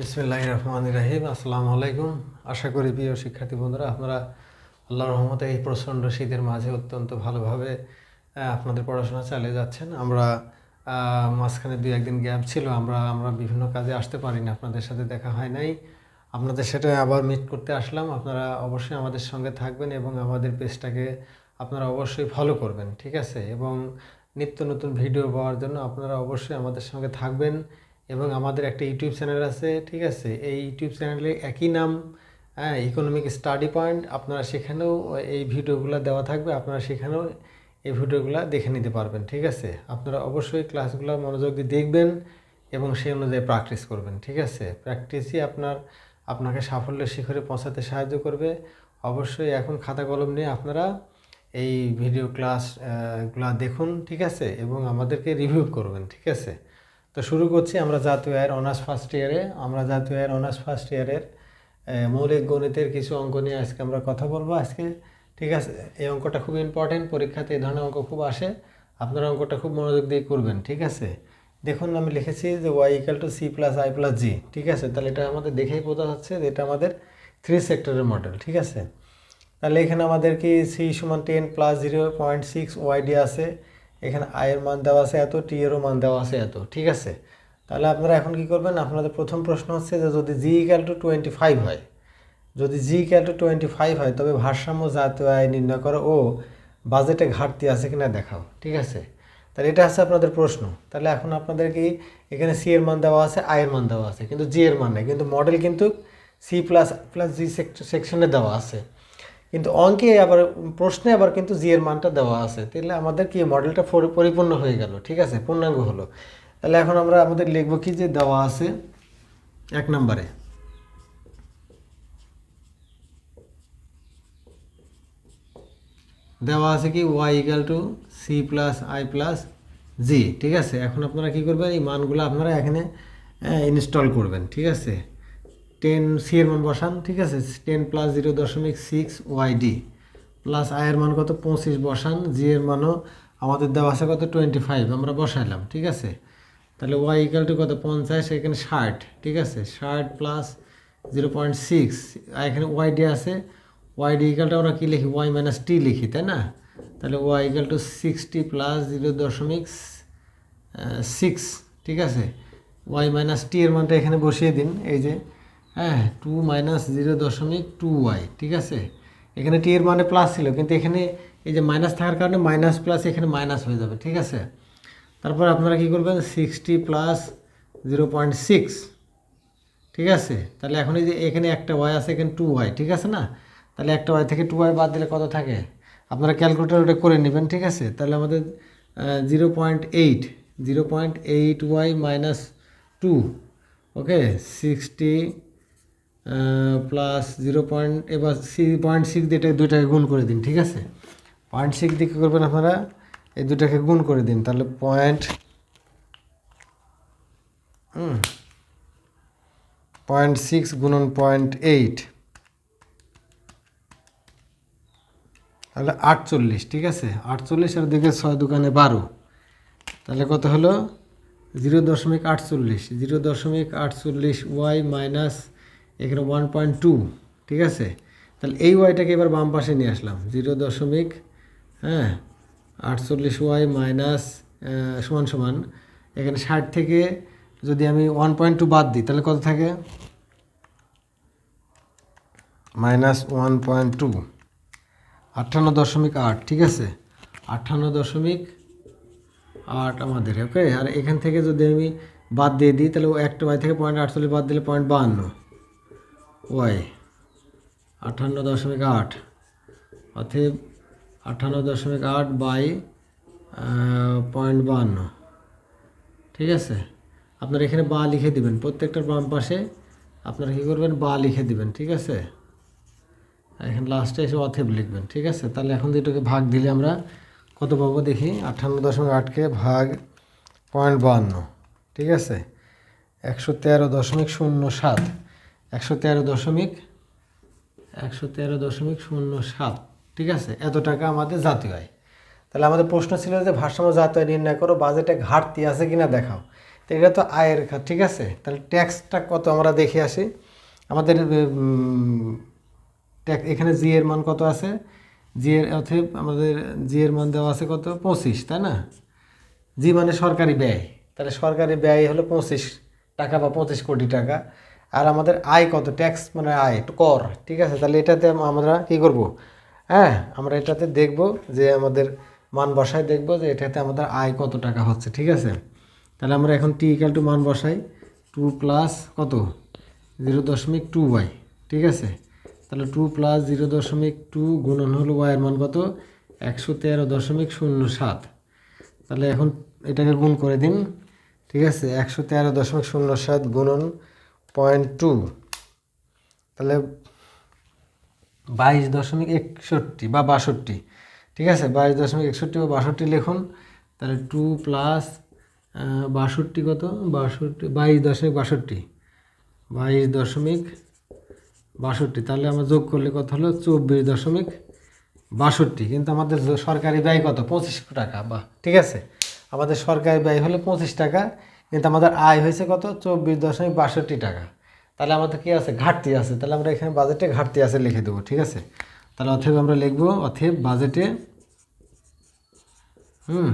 বিসমিল্লাহ রহমান রাহিম। আসসালামু আলাইকুম। আশা করি প্রিয় শিক্ষার্থী বন্ধুরা, আপনারা আল্লাহর রহমতে এই প্রচণ্ড শীতের মাঝে অত্যন্ত ভালোভাবে আপনাদের পড়াশোনা চালিয়ে যাচ্ছেন। আমরা মাঝখানে দু একদিন গ্যাপ ছিল, আমরা আমরা বিভিন্ন কাজে আসতে পারিনি, আপনাদের সাথে দেখা হয় নাই। আপনাদের সাথে আবার মিট করতে আসলাম। আপনারা অবশ্যই আমাদের সঙ্গে থাকবেন এবং আমাদের পেজটাকে আপনারা অবশ্যই ফলো করবেন, ঠিক আছে? এবং নিত্য নতুন ভিডিও পাওয়ার জন্য আপনারা অবশ্যই আমাদের সঙ্গে থাকবেন। এবং আমাদের একটা ইউটিউব চ্যানেল আছে ঠিক আছে? এই ইউটিউব চ্যানেলে একই নাম হ্যাঁ ইকোনমিক স্টাডি পয়েন্ট আপনারা সেখানেও এই ভিডিওগুলো দেওয়া থাকবে আপনারা সেখানেও এই ভিডিওগুলো দেখে নিতে পারবেন ঠিক আছে? আপনারা অবশ্যই ক্লাসগুলো মনোযোগ দিয়ে দেখবেন এবং সেই অনুযায়ী প্র্যাকটিস করবেন ঠিক আছে? প্র্যাকটিসই আপনার আপনাকে সাফল্যের শিখরে পৌঁছাতে সাহায্য করবে। অবশ্যই এখন খাতা কলম নিয়ে আপনারা এই ভিডিও ক্লাস আহ, গুলা দেখুন ঠিক আছে? এবং আমাদেরকে রিভিউ করবেন ঠিক আছে? তো শুরু করছি আমরা জাতীয় আয়ের অনার্স ফার্স্ট ইয়ারে আমরা জাতীয় আয়ের অনার্স ফার্স্ট ইয়ারের মৌলিক গণিতের কিছু অঙ্ক নিয়ে আজকে আমরা কথা বলব আজকে। ঠিক আছে? এই অঙ্কটা খুব ইম্পর্টেন্ট পরীক্ষাতে এই ধরনের অঙ্ক খুব আসে। আপনারা অঙ্কটা খুব মনোযোগ দিয়ে করবেন, ঠিক আছে? দেখুন, আমি লিখেছি যে Y equal to C plus I plus G ঠিক আছে? তাহলে এটা আমাদের দেখেই বোঝা যাচ্ছে যে এটা আমাদের থ্রি সেক্টরের মডেল ঠিক আছে? তাহলে এখানে আমাদের কি সি সমান ten plus zero point six Y D আছে। এখানে আয়ের মান দেওয়া আছে এত টি এরও মান দেওয়া আছে এত, ঠিক আছে? তাহলে আপনারা এখন কি করবেন? আপনাদের প্রথম প্রশ্ন হচ্ছে যে যদি G equal to twenty five হয়, যদি G equal to twenty five হয়, তবে ভারসাম্য জাতীয় আয় নির্ণয় করো ও বাজেটে ঘাটতি আছে কিনা দেখাও, ঠিক আছে? তাহলে এটা হচ্ছে আপনাদের প্রশ্ন। তাহলে এখন আপনাদের কি এখানে সি এর মান দেওয়া আছে আয়ের মান দেওয়া আছে, কিন্তু জি এর মান নেই, কিন্তু মডেল কিন্তু সি প্লাস প্লাস জি সেকশনে দেওয়া আছে। কিন্তু অঙ্কে আবার, প্রশ্নে আবার কিন্তু জি এর মানটা দেওয়া আছে। তাহলে আমাদের কি মডেলটা পরিপূর্ণ হয়ে গেল? ঠিক আছে? পূর্ণাঙ্গ হলো। তাহলে এখন আমরা আমাদের লিখব কি যে দেওয়া আছে এক নম্বরে। দেওয়া আছে কি Y equal to C plus I plus G ঠিক আছে? এখন আপনারা কি করবেন? এই মানগুলো আপনারা এখানে ইনস্টল করবেন। ঠিক আছে? টেন সি এর মান বসান, ঠিক আছে? টেন প্লাস জিরো দশমিক সিক্স ওয়াই ডি প্লাস আয়ের মান কত? পঁচিশ বসান জি এর মানও আমাদের দেওয়া আছে কত? টোয়েন্টি ফাইভ আমরা বসাইলাম, ঠিক আছে? তাহলে ওয়াই ইকাল টু কত? পঞ্চাশ, এখানে ষাট, ঠিক আছে? ষাট প্লাস জিরো পয়েন্ট সিক্স এখানে ওয়াই ডি আছে। ওয়াই ডি ইকালটা আমরা কী লিখি? ওয়াই মাইনাস টি লিখি, তাই না? তাহলে Y equal to sixty plus zero দশমিক সিক্স ঠিক আছে? ওয়াই মাইনাস টি এর মানটা এখানে বসিয়ে দিন, এই যে হ্যাঁ টু মাইনাস জিরো দশমিক টু ওয়াই ঠিক আছে? এখানে টি এর মানে প্লাস ছিল, কিন্তু এখানে এই যে মাইনাস থাকার কারণে মাইনাস প্লাস এখানে মাইনাস হয়ে যাবে, ঠিক আছে? তারপর আপনারা কি করবেন? Sixty plus zero point six ঠিক আছে? তাহলে এখন এই যে এখানে একটা ওয়াই আছে, এখানে টু ওয়াই ঠিক আছে না? তাহলে একটা ওয়াই থেকে টু ওয়াই বাদ দিলে কত থাকে? আপনারা ক্যালকুলেটার ওটা করে নেবেন, ঠিক আছে? তাহলে আমাদের zero point eight zero point eight Y minus two okay sixty plus zero point এবার সি পয়েন্ট সিক্স দিয়ে এটা দুইটাকে গুণ করে দিন, ঠিক আছে? পয়েন্ট সিক্স দিয়ে কী করবেন আপনারা? এই দুটাকে গুণ করে দিন, তাহলে পয়েন্ট পয়েন্ট সিক্স গুণন পয়েন্ট এইট তাহলে আটচল্লিশ, ঠিক আছে? আটচল্লিশ আর দিকে ছয় দোকানে বারো, তাহলে কত হলো? জিরো দশমিক আটচল্লিশ জিরো দশমিক আটচল্লিশ ওয়াই মাইনাস এখানে ওয়ান পয়েন্ট টু ঠিক আছে? তাহলে এই ওয়াইটাকে এবার বাম পাশে নিয়ে আসলাম জিরো দশমিক হ্যাঁ? আটচল্লিশ ওয়াই মাইনাস সমান সমান, এখানে ষাট থেকে যদি আমি ওয়ান পয়েন্ট টু বাদ দিই, তাহলে কত থাকে? মাইনাস ওয়ান পয়েন্ট টু আটান্ন দশমিক আট, ঠিক আছে? আটান্ন দশমিক আট আমাদের ওকে আর এখান থেকে যদি আমি বাদ দিয়ে দিই, তাহলে একটা ওয়াই থেকে পয়েন্ট আটচল্লিশ বাদ দিলে পয়েন্ট বাহান্ন। ওয়াই আটান্ন দশমিক আট। অতএব আটান্ন দশমিক আট বাই পয়েন্ট বাহান্ন। ঠিক আছে? আপনার এখানে বা লিখে দিবেন, প্রত্যেকটার বাম পাশে আপনারা কী করবেন? বা লিখে দিবেন, ঠিক আছে? এখানে লাস্টে এসে অথেব লিখবেন, ঠিক আছে? তাহলে এখন দুটোকে ভাগ দিলে আমরা কত পাবো দেখি? আটান্ন দশমিক আটকে ভাগ পয়েন্ট বাহান্ন, ঠিক আছে? একশো তেরো দশমিক শূন্য সাত। একশো তেরো দশমিক, একশো তেরো দশমিক শূন্য সাত। ঠিক আছে? এত টাকা আমাদের জাতীয় আয়। তাহলে আমাদের প্রশ্ন ছিল যে ভারসাম্য জাতীয় আয় নির্ণয় করো, বাজেটে ঘাটতি আছে কি না দেখাও। তো এটা তো আয়ের খাত ঠিক আছে? তাহলে ট্যাক্সটা কত আমরা দেখে আসি। আমাদের ট্যাক্স, এখানে জি এর মান কত আছে? জি এর, অতএব আমাদের জি এর মান দেওয়া আছে কত? পঁচিশ, তাই না? জি মানে সরকারি ব্যয়। তাহলে সরকারি ব্যয় হলো পঁচিশ টাকা বা পঁচিশ কোটি টাকা। আর আমাদের আয় কত? ট্যাক্স মানে আয় কর, ঠিক আছে? তাহলে এটাতে আমরা কি করব? হ্যাঁ আমরা এটাতে দেখব যে আমাদের মান বসায় দেখব যে এটাতে আমাদের আয় কত টাকা হচ্ছে, ঠিক আছে? তাহলে আমরা এখন টি ইকাল টু মান বসাই টু প্লাস কত? জিরো দশমিক টু ওয়াই ঠিক আছে? তাহলে টু প্লাস জিরো দশমিক টু গুণন হলো ওয়াইয়ের মান কত? একশো তেরো দশমিক শূন্য সাত। তাহলে এখন এটাকে গুণ করে দিন, ঠিক আছে? একশো তেরো দশমিক শূন্য সাত গুণন পয়েন্ট টু। তাহলে বাইশ দশমিক একষট্টি বা বাষট্টি, ঠিক আছে? বাইশ দশমিক একষট্টি বা বাষট্টি লিখুন, তাহলে টু প্লাস বাষট্টি কত? বাষট্টি, বাইশ দশমিক বাষট্টি। বাইশ দশমিক বাষট্টি, তাহলে আমরা যোগ করলে কত হলো? চব্বিশ দশমিক বাষট্টি। কিন্তু আমাদের সরকারি ব্যয় কত? পঁচিশ টাকা বা ঠিক আছে? আমাদের সরকারি ব্যয় হলো পঁচিশ টাকা। কিন্তু আমাদের আয় হয়েছে কত? চব্বিশ দশমিক বাষট্টি টাকা। তাহলে আমাদের কি আছে? ঘাটতি আছে। তাহলে আমরা এখানে বাজেটে ঘাটতি আছে লিখে দেবো, ঠিক আছে? তাহলে অথেব আমরা লিখব, অথেব বাজেটে হুম,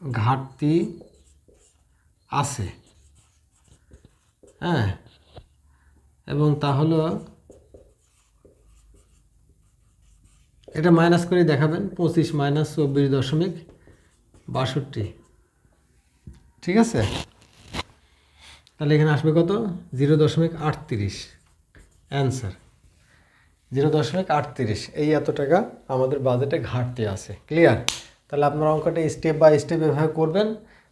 ঘাটতি আছে। হ্যাঁ এবং তা হলো, এটা মাইনাস করে দেখাবেন, পঁচিশ মাইনাস চব্বিশ দশমিক বাষট্টি। ঠিক আছে? তাহলে এখানে আসবে কত? জিরো দশমিক আটত্রিশ। অ্যান্সার জিরো দশমিক আটত্রিশ। এই এত টাকা আমাদের বাজেটে ঘাটতি আছে। ক্লিয়ার তাহলে আপনার অঙ্কটা স্টেপ বাই স্টেপ এভাবে করবেন।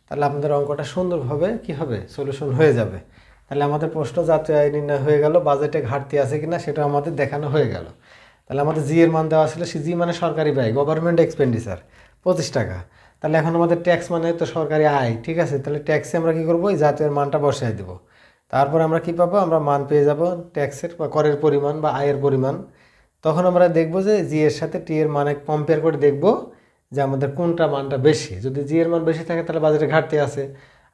তাহলে আপনাদের অঙ্কটা সুন্দরভাবে কি হবে? সলিউশন হয়ে যাবে। তাহলে আমাদের প্রশ্ন জাতীয় আয় নির্ণয় হয়ে গেল। বাজেটে ঘাটতি আছে কিনা সেটা আমাদের দেখানো হয়ে গেল। তাহলে আমাদের জি এর মান দেওয়া ছিল সে জি মানে সরকারি ব্যয় গভর্নমেন্ট এক্সপেন্ডিচার পঁচিশ টাকা। তাহলে এখন আমাদের ট্যাক্স মানে তো সরকারি আয়, ঠিক আছে? তাহলে ট্যাক্সে আমরা কি করব? এই জাতীয় মানটা বসাই দেবো। তারপর আমরা কি পাবো? আমরা মান পেয়ে যাব ট্যাক্সের বা করের পরিমাণ বা আয়ের পরিমাণ। তখন আমরা দেখব যে জি এর সাথে টি এর মানে কম্পেয়ার করে দেখব যে আমাদের কোনটা মানটা বেশি। যদি জি এর মান বেশি থাকে তাহলে বাজেটে ঘাটতি আছে।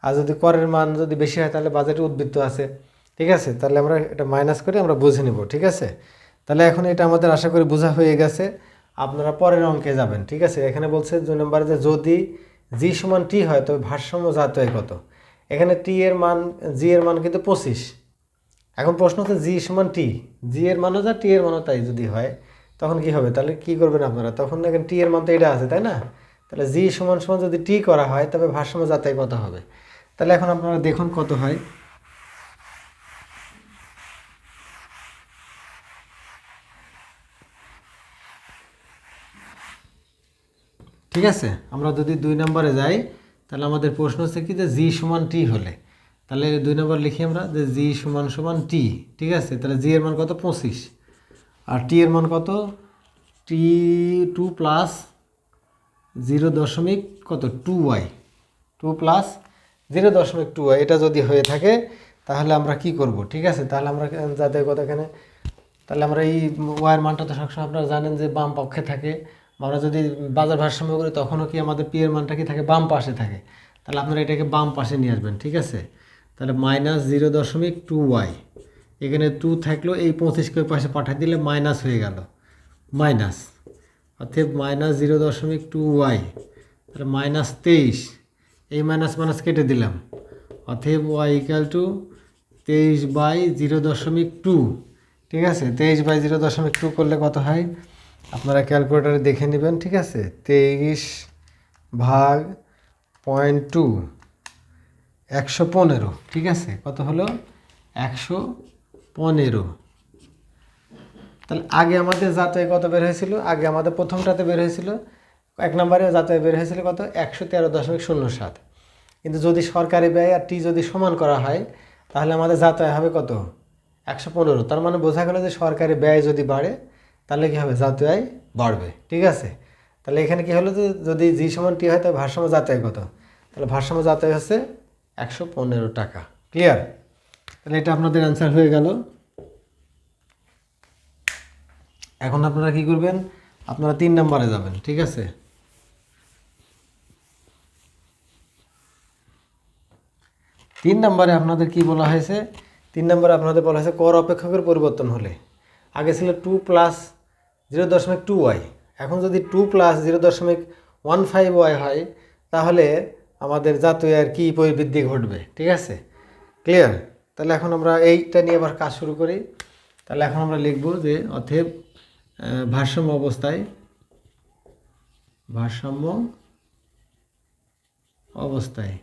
আর যদি করের মান যদি বেশি হয় তাহলে বাজেটে উদ্বৃত্ত আছে। ঠিক আছে? তাহলে আমরা এটা মাইনাস করে আমরা বুঝে নিব, ঠিক আছে? তাহলে এখন এটা আমাদের আশা করি বোঝা হয়ে গেছে। আপনারা পরের অঙ্কে যাবেন, ঠিক আছে? এখানে বলছে দুই নম্বরে যে যদি জি সমান টি হয়, তবে ভারসাম্য জাতীয় কত? এখানে টি এর মান জি এর মান কিন্তু পঁচিশ। এখন প্রশ্ন হচ্ছে জি সমান টি জি এর মানও যা টি এর মানও তাই যদি হয়, তখন কি হবে? তাহলে কি করবেন আপনারা? তখন দেখেন টি এর মান তো এটা আছে, তাই না? তাহলে জি সমান সমান যদি টি করা হয়, তবে ভারসাম্য যাতাই কত হবে? তাহলে এখন আপনারা দেখুন কত হয়। ঠিক আছে? আমরা যদি দুই নম্বরে যাই, তাহলে আমাদের প্রশ্ন হচ্ছে কি যে জি সমান টি হলে। তাহলে দুই নম্বর লিখি আমরা যে জি সমান সমান টি, ঠিক আছে? তাহলে জি এর মান কত? পঁচিশ। আর টি এর মান কত? টি টু প্লাস জিরো দশমিক কত? Two Y. Two plus zero দশমিক টু ওয়াই। এটা যদি হয়ে থাকে, তাহলে আমরা কি করব? ঠিক আছে? তাহলে আমরা যাতে কত এখানে? তাহলে আমরা এই ওয়াইয়ের মানটা তো সবসময় আপনারা জানেন যে বাম পক্ষে থাকে। আমরা যদি বাজার ভারসাম্য করি, তখনও কি আমাদের পি এর মানটা কি থাকে? বাম পাশে থাকে। তাহলে আপনারা এটাকে বাম পাশে নিয়ে আসবেন, ঠিক আছে? তাহলে মাইনাস জিরো দশমিক টু ওয়াই এখানে টু থাকলেও এই পঁচিশকে পাশে পাঠিয়ে দিলে মাইনাস হয়ে গেল। মাইনাস অর্থাৎ মাইনাস জিরো দশমিক টু ওয়াই তাহলে মাইনাস তেইশ। এই মাইনাস মাইনাস কেটে দিলাম। অতএব ওয়াই ইকাল টু তেইশ বাই জিরো দশমিক টু ঠিক আছে? তেইশ বাই জিরো দশমিক টু করলে কত হয়? আপনারা ক্যালকুলেটারে দেখে নেবেন, ঠিক আছে? তেইশ ভাগ পয়েন্ট টু, একশো পনেরো, ঠিক আছে? কত হলো? একশো পনেরো। তাহলে আগে আমাদের যাতায় কত বের হয়েছিল? আগে আমাদের প্রথমটাতে বের হয়েছিল, এক নম্বরে যাতায় বের হয়েছিল কত? একশো তেরো দশমিক শূন্য সাত। কিন্তু যদি সরকারি ব্যয় আর টি যদি সমান করা হয়, তাহলে আমাদের যাতায় হবে কত? একশো পনেরো। তার মানে বোঝা গেল যে সরকারি ব্যয় যদি বাড়ে তাহলে কী হবে? জাতীয় আয় বাড়বে। ঠিক আছে? তাহলে এখানে কি হলো যে, যদি জি সমান টি হয়, তাহলে ভারসাম্য যাতায় কত? তাহলে ভারসাম্য যাতায় হচ্ছে একশো পনেরো টাকা। ক্লিয়ার তাহলে এটা আপনাদের অ্যান্সার হয়ে গেল। এখন আপনারা কি করবেন? আপনারা তিন নম্বরে যাবেন, ঠিক আছে? তিন নম্বরে আপনাদের কি বলা হয়েছে? তিন নম্বরে আপনাদের বলা হয়েছে, কর অপেক্ষকের পরিবর্তন হলে। আগে ছিল টু প্লাস জিরো দশমিক টু ওয়াই এখন যদি টু প্লাস জিরো দশমিক ওয়ান ফাইভ ওয়াই হয়, তাহলে আমাদের জাতীয় আর কি বৃদ্ধি ঘটবে, ঠিক আছে? ক্লিয়ার তাহলে এখন আমরা এইটা নিয়ে আবার কাজ শুরু করি। তাহলে এখন আমরা লিখব যে অথেব ভারসাম্য অবস্থায় ভারসাম্য অবস্থায়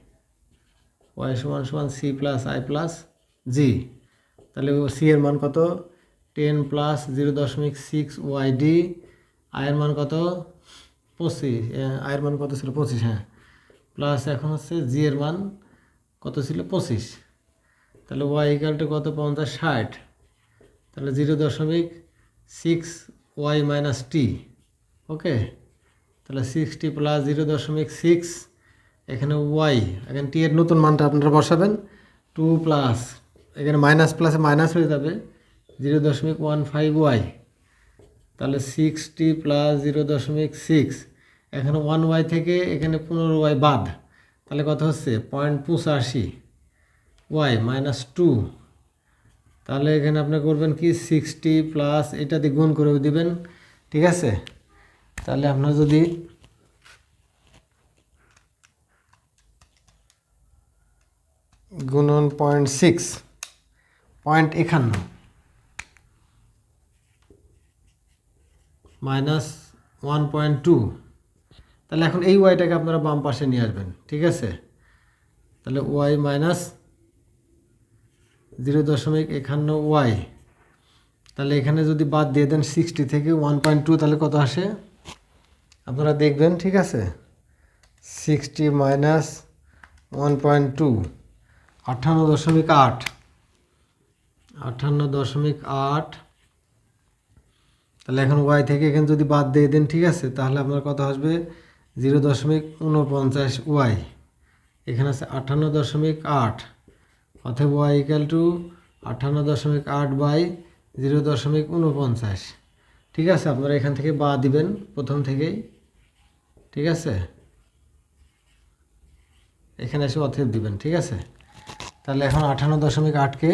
ওয়াই সমান সমান C plus I plus G তাহলে সি এর মান কত? টেন প্লাস জিরো দশমিক সিক্স ওয়াই ডি, আয়ের মান কত? পঁচিশ আয়ের মান কত ছিল? পঁচিশ হ্যাঁ। প্লাস এখন হচ্ছে জি এর মান কত ছিল? পঁচিশ। তাহলে ওয়াই ইকাল কত? পঞ্চাশ, ষাট। তাহলে জিরো দশমিক six Y minus T, okay? তাহলে সিক্সটি প্লাস জিরো দশমিক সিক্স, এখানে ওয়াই, এখানে টি এর নতুন মানটা আপনারা বসাবেন। টু প্লাস, এখানে মাইনাস প্লাসে মাইনাস হয়ে যাবে। জিরো দশমিক ওয়ান ফাইভ ওয়াই তাহলে সিক্সটি প্লাস জিরো দশমিক সিক্স এখানে ওয়ান ওয়াই থেকে এখানে পনেরো ওয়াই বাদ, তাহলে কত হচ্ছে? পয়েন্ট পঁচাশি ওয়াই মাইনাস টু তাহলে এখানে আপনি করবেন কি? সিক্সটি প্লাস এটা দিয়ে গুণ করে দিবেন, ঠিক আছে? তাহলে আপনার যদি গুণন পয়েন্ট সিক্স পয়েন্ট একান্ন মাইনাস ওয়ান পয়েন্ট টু তাহলে এখন এই ওয়াইটাকে আপনারা বাম পাশে নিয়ে আসবেন, ঠিক আছে? তাহলে ওয়াই মাইনাস জিরো দশমিক একান্ন ওয়াই তাহলে এখানে যদি বাদ দিয়ে দেন সিক্সটি থেকে ওয়ান পয়েন্ট টু তাহলে কত আসে? আপনারা দেখবেন, ঠিক আছে? Sixty minus one point two আটান্ন দশমিক আট। আটান্ন দশমিক আট তাহলে এখন ওয়াই থেকে এখানে যদি বাদ দিয়ে দেন, ঠিক আছে? তাহলে আপনার কত আসবে? জিরো দশমিক উনপঞ্চাশ ওয়াই এখানে আছে আটান্ন দশমিক আট। অথবা ওয়াই ইকাল টু আটান্ন দশমিক আট বাই জিরো দশমিক উনপঞ্চাশ ঠিক আছে? আপনারা এখান থেকে বা দিবেন, প্রথম থেকেই। ঠিক আছে? এখানে এসে অথেব দিবেন, ঠিক আছে? তাহলে এখন আটান্ন দশমিক আটকে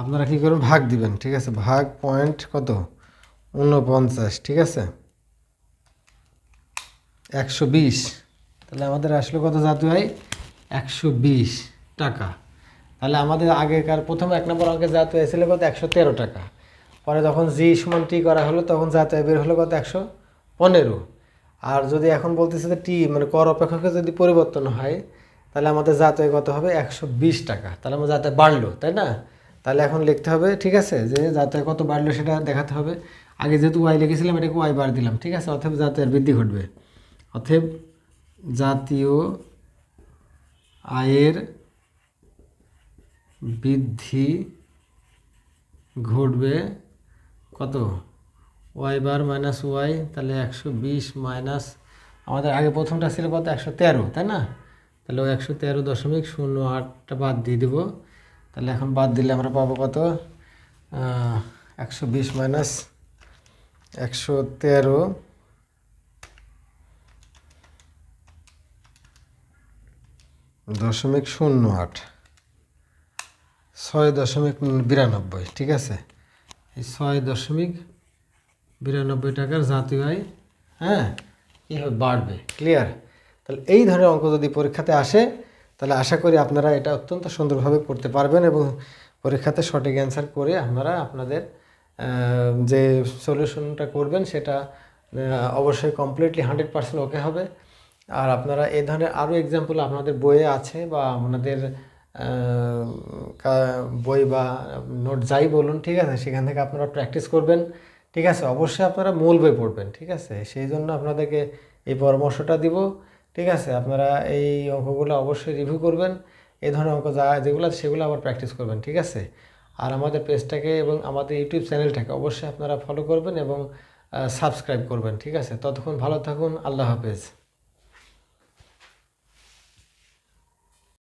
আপনারা কী করবেন ভাগ দিবেন, ঠিক আছে? ভাগ পয়েন্ট কত? উনপঞ্চাশ ঠিক আছে? একশো বিশ। তাহলে আমাদের আসলে কত জাতীয় হয় একশো বিশ টাকা। তাহলে আমাদের আগেকার প্রথম এক নম্বর অঙ্কে জাতীয় হয়েছিল কত? একশো তেরো টাকা। পরে যখন জি সমান টি করা হলো, তখন জাতীয় বের হলো কত? একশো পনেরো। আর যদি এখন বলতেছে যে টি মানে কর অপেক্ষকে যদি পরিবর্তন হয়, তাহলে আমাদের জাতীয় কত হবে? একশো বিশ টাকা। তাহলে আমার জাতে বাড়লো, তাই না? তাহলে এখন লিখতে হবে, ঠিক আছে? যে জাতীয় কত বাড়লো সেটা দেখাতে হবে। আগে যেহেতু ওয়াই লিখেছিলাম, এটাকে ওয়াই বার দিলাম, ঠিক আছে? অথব জাতীয় বৃদ্ধি ঘটবে। অতএব জাতীয় আয়ের বৃদ্ধি ঘটবে কত? ওয়াই বার মাইনাস ওয়াই তাহলে একশো বিশ মাইনাস আমাদের আগে প্রথমটা ছিল কত? একশো তেরো, তাই না? তাহলে ওই একশো তেরো দশমিক শূন্য আটটা বাদ দিয়ে দেবো। তাহলে এখন বাদ দিলে আমরা পাবো কত? একশো বিশ মাইনাস একশো তেরো। দশমিক শূন্য আট। ছয় দশমিক বিরানব্বই, ঠিক আছে? এই ছয় দশমিক বিরানব্বই টাকার জাতীয় আয় হ্যাঁ? কীভাবে বাড়বে? ক্লিয়ার তাহলে এই ধরনের অঙ্ক যদি পরীক্ষাতে আসে, তাহলে আশা করি আপনারা এটা অত্যন্ত সুন্দরভাবে করতে পারবেন এবং পরীক্ষাতে সঠিক অ্যান্সার করে আপনারা আপনাদের যে সলিউশনটা করবেন সেটা অবশ্যই কমপ্লিটলি হান্ড্রেড পার্সেন্ট ওকে হবে। আর আপনারা এই ধরনের আরও এক্সাম্পল আপনাদের বইয়ে আছে বা আপনাদের বই বা নোট যাই বলুন, ঠিক আছে? সেখান থেকে আপনারা প্র্যাকটিস করবেন। ঠিক আছে? অবশ্যই আপনারা মূল বই পড়বেন, ঠিক আছে? সেই জন্য আপনাদেরকে এই পরামর্শটা দিব। ঠিক আছে? আপনারা এই অঙ্কগুলো অবশ্যই রিভিউ করবেন। এই ধরনের অঙ্ক যা, যেগুলো সেগুলো আবার প্র্যাকটিস করবেন, ঠিক আছে? আর আমাদের পেজটাকে এবং আমাদের ইউটিউব চ্যানেলটাকে অবশ্যই আপনারা ফলো করবেন এবং সাবস্ক্রাইব করবেন, ঠিক আছে? ততক্ষণ ভালো থাকুন, আল্লাহ হাফেজ।